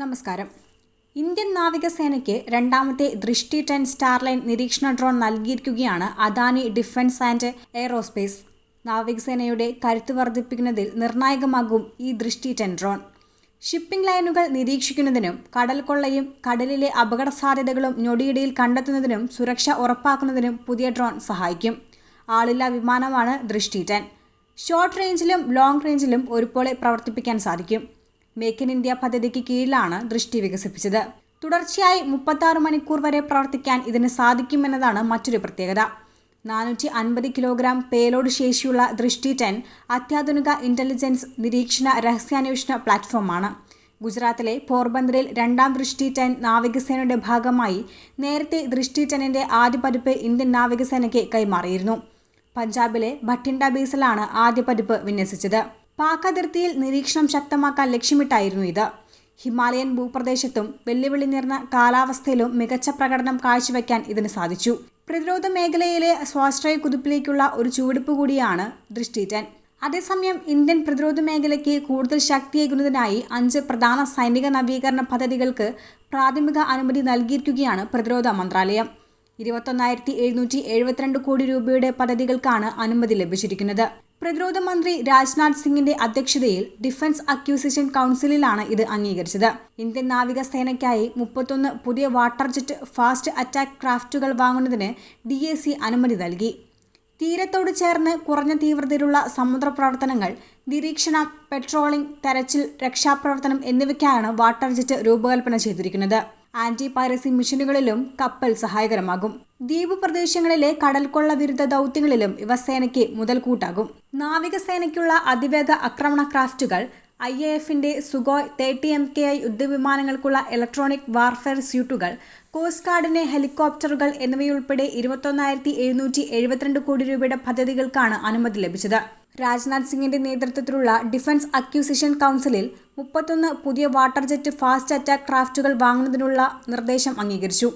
നമസ്കാരം. ഇന്ത്യൻ നാവികസേനയ്ക്ക് രണ്ടാമത്തെ ദൃഷ്ടി ടെൻ സ്റ്റാർലൈൻ നിരീക്ഷണ ഡ്രോൺ നൽകിയിരിക്കുകയാണ് അദാനി ഡിഫൻസ് ആൻഡ് എയറോസ്പേസ്. നാവികസേനയുടെ കരുത്ത് വർദ്ധിപ്പിക്കുന്നതിൽ നിർണായകമാകും ഈ ദൃഷ്ടി ടെൻ ഡ്രോൺ. ഷിപ്പിംഗ് ലൈനുകൾ നിരീക്ഷിക്കുന്നതിനും കടൽ കൊള്ളയും കടലിലെ അപകട സാധ്യതകളും ഞൊടിയിടയിൽ കണ്ടെത്തുന്നതിനും സുരക്ഷ ഉറപ്പാക്കുന്നതിനും പുതിയ ഡ്രോൺ സഹായിക്കും. ആളില്ലാ വിമാനമാണ് ദൃഷ്ടി ടെൻ. ഷോർട്ട് റേഞ്ചിലും ലോങ് റേഞ്ചിലും ഒരുപോലെ പ്രവർത്തിപ്പിക്കാൻ സാധിക്കും. മേക്ക് ഇൻ ഇന്ത്യ പദ്ധതിക്ക് കീഴിലാണ് ദൃഷ്ടി വികസിപ്പിച്ചത്. തുടർച്ചയായി മുപ്പത്താറ് മണിക്കൂർ വരെ പ്രവർത്തിക്കാൻ ഇതിന് സാധിക്കുമെന്നതാണ് മറ്റൊരു പ്രത്യേകത. നാനൂറ്റി അൻപത് കിലോഗ്രാം പേലോഡ് ശേഷിയുള്ള ദൃഷ്ടി ടെൻ അത്യാധുനിക ഇന്റലിജൻസ് നിരീക്ഷണ രഹസ്യാന്വേഷണ പ്ലാറ്റ്ഫോമാണ്. ഗുജറാത്തിലെ പോർബന്ദറിൽ രണ്ടാം ദൃഷ്ടി ടെൻ നാവികസേനയുടെ ഭാഗമായി നേരത്തെ ദൃഷ്ടി ടെന്നിന്റെ ആദ്യ പതിപ്പ് ഇന്ത്യൻ നാവികസേനയ്ക്ക് കൈമാറിയിരുന്നു. പഞ്ചാബിലെ ഭട്ടിൻഡ ബേസിലാണ് ആദ്യ പതിപ്പ് വിന്യസിച്ചത്. പാക് അതിർത്തിയിൽ നിരീക്ഷണം ശക്തമാക്കാൻ ലക്ഷ്യമിട്ടായിരുന്നു ഇത്. ഹിമാലയൻ ഭൂപ്രദേശത്തും വെല്ലുവിളി നേർന്ന കാലാവസ്ഥയിലും മികച്ച പ്രകടനം കാഴ്ചവെക്കാൻ ഇതിന് സാധിച്ചു. പ്രതിരോധ മേഖലയിലെ സ്വാശ്രയ കുതിപ്പിലേക്കുള്ള ഒരു ചുവടുപ്പ് കൂടിയാണ് ദൃഷ്ടിറ്റൻ അതേസമയം ഇന്ത്യൻ പ്രതിരോധ മേഖലയ്ക്ക് കൂടുതൽ ശക്തിയേകുന്നതിനായി അഞ്ച് പ്രധാന സൈനിക നവീകരണ പദ്ധതികൾക്ക് പ്രാഥമിക അനുമതി നൽകിയിരിക്കുകയാണ് പ്രതിരോധ മന്ത്രാലയം. ഇരുപത്തൊന്നായിരത്തി എഴുന്നൂറ്റി എഴുപത്തിരണ്ട് കോടി രൂപയുടെ പദ്ധതികൾക്കാണ് അനുമതി ലഭിച്ചിരിക്കുന്നത്. പ്രതിരോധ മന്ത്രി രാജ്നാഥ് സിംഗിന്റെ അധ്യക്ഷതയിൽ ഡിഫൻസ് അക്യൂസിഷൻ കൗൺസിലിലാണ് ഇത് അംഗീകരിച്ചത്. ഇന്ത്യൻ നാവികസേനയ്ക്കായി മുപ്പത്തൊന്ന് പുതിയ വാട്ടർ ജെറ്റ് ഫാസ്റ്റ് അറ്റാക്ക് ക്രാഫ്റ്റുകൾ വാങ്ങുന്നതിന് ഡി എ സി അനുമതി നൽകി. തീരത്തോട് ചേർന്ന് കുറഞ്ഞ തീവ്രതയിലുള്ള സമുദ്ര പ്രവർത്തനങ്ങൾ നിരീക്ഷണം പെട്രോളിംഗ് തെരച്ചിൽ രക്ഷാപ്രവർത്തനം എന്നിവയ്ക്കായാണ് വാട്ടർ ജെറ്റ് രൂപകൽപ്പന ചെയ്തിരിക്കുന്നത്. ആന്റി പൈറസി മിഷനുകളിലും കപ്പൽ സഹായകരമാകും. ദ്വീപ് പ്രദേശങ്ങളിലെ കടൽക്കൊള്ള വിരുദ്ധ ദൗത്യങ്ങളിലും ഇവ സേനയ്ക്ക് മുതൽക്കൂട്ടാകും. നാവികസേനയ്ക്കുള്ള അതിവേഗ ആക്രമണ ക്രാഫ്റ്റുകൾ ഐ എ എഫിന്റെ Sukhoi thirty M K I യുദ്ധവിമാനങ്ങൾക്കുള്ള electronic warfare സ്യൂട്ടുകൾ കോസ്റ്റ് ഗാർഡിന്റെ ഹെലികോപ്റ്ററുകൾ എന്നിവയുൾപ്പെടെ ഇരുപത്തൊന്നായിരത്തി എഴുന്നൂറ്റി എഴുപത്തിരണ്ട് കോടി രൂപയുടെ പദ്ധതികൾക്കാണ് അനുമതി ലഭിച്ചത്. രാജ്നാഥ് സിംഗിന്റെ നേതൃത്വത്തിലുള്ള ഡിഫൻസ് അക്യൂസിഷൻ കൗൺസിലിൽ മുപ്പത്തൊന്ന് പുതിയ വാട്ടർ ജെറ്റ് ഫാസ്റ്റ് അറ്റാക്ക് ക്രാഫ്റ്റുകൾ വാങ്ങുന്നതിനുള്ള നിർദ്ദേശം അംഗീകരിച്ചു.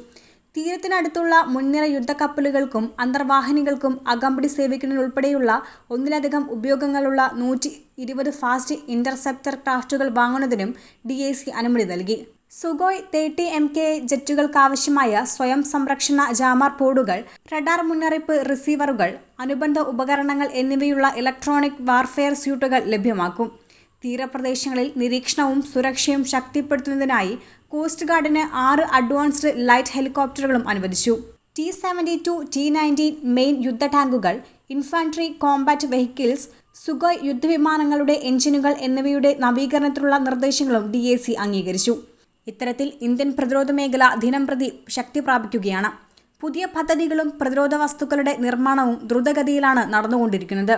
തീരത്തിനടുത്തുള്ള മുൻനിര യുദ്ധക്കപ്പലുകൾക്കും അന്തർവാഹിനികൾക്കും അകമ്പടി സേവിക്കുന്നതിനുൾപ്പെടെയുള്ള ഒന്നിലധികം ഉപയോഗങ്ങളുള്ള നൂറ്റി ഇരുപത് ഫാസ്റ്റ് ഇന്റർസെപ്റ്റർ ക്രാഫ്റ്റുകൾ വാങ്ങുന്നതിനും ഡി അനുമതി നൽകി. സുഗോയ് തേർട്ടി എം കെ ജെറ്റുകൾക്കാവശ്യമായ സ്വയം സംരക്ഷണ ജാമർ പോഡുകൾ റഡാർ മുന്നറിയിപ്പ് റിസീവറുകൾ അനുബന്ധ ഉപകരണങ്ങൾ എന്നിവയുള്ള ഇലക്ട്രോണിക് വാർഫെയർ സ്യൂട്ടുകൾ ലഭ്യമാക്കും. തീരപ്രദേശങ്ങളിൽ നിരീക്ഷണവും സുരക്ഷയും ശക്തിപ്പെടുത്തുന്നതിനായി കോസ്റ്റ് ഗാർഡിന് ആറ് അഡ്വാൻസ്ഡ് ലൈറ്റ് ഹെലികോപ്റ്ററുകളും അനുവദിച്ചു. T seventy two T nineteen main യുദ്ധ ടാങ്കുകൾ ഇൻഫാൻട്രി കോമ്പാറ്റ് വെഹിക്കിൾസ് സുഗോയ് യുദ്ധവിമാനങ്ങളുടെ എഞ്ചിനുകൾ എന്നിവയുടെ നവീകരണത്തിലുള്ള നിർദ്ദേശങ്ങളും ഡി അംഗീകരിച്ചു. ഇത്തരത്തിൽ ഇന്ത്യൻ പ്രതിരോധ മേഖല ദിനം പ്രതി ശക്തി പ്രാപിക്കുകയാണ്. പുതിയ പദ്ധതികളും പ്രതിരോധ വസ്തുക്കളുടെ നിർമ്മാണവും ദ്രുതഗതിയിലാണ് നടന്നുകൊണ്ടിരിക്കുന്നത്.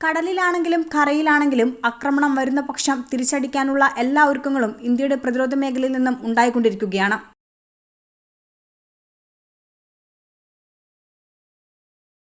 കടലിലാണെങ്കിലും കരയിലാണെങ്കിലും ആക്രമണം വരുന്ന പക്ഷം തിരിച്ചടിക്കാനുള്ള എല്ലാ ഒരുക്കങ്ങളും ഇന്ത്യയുടെ പ്രതിരോധ മേഖലയിൽ നിന്നും ഉണ്ടായിക്കൊണ്ടിരിക്കുകയാണ്.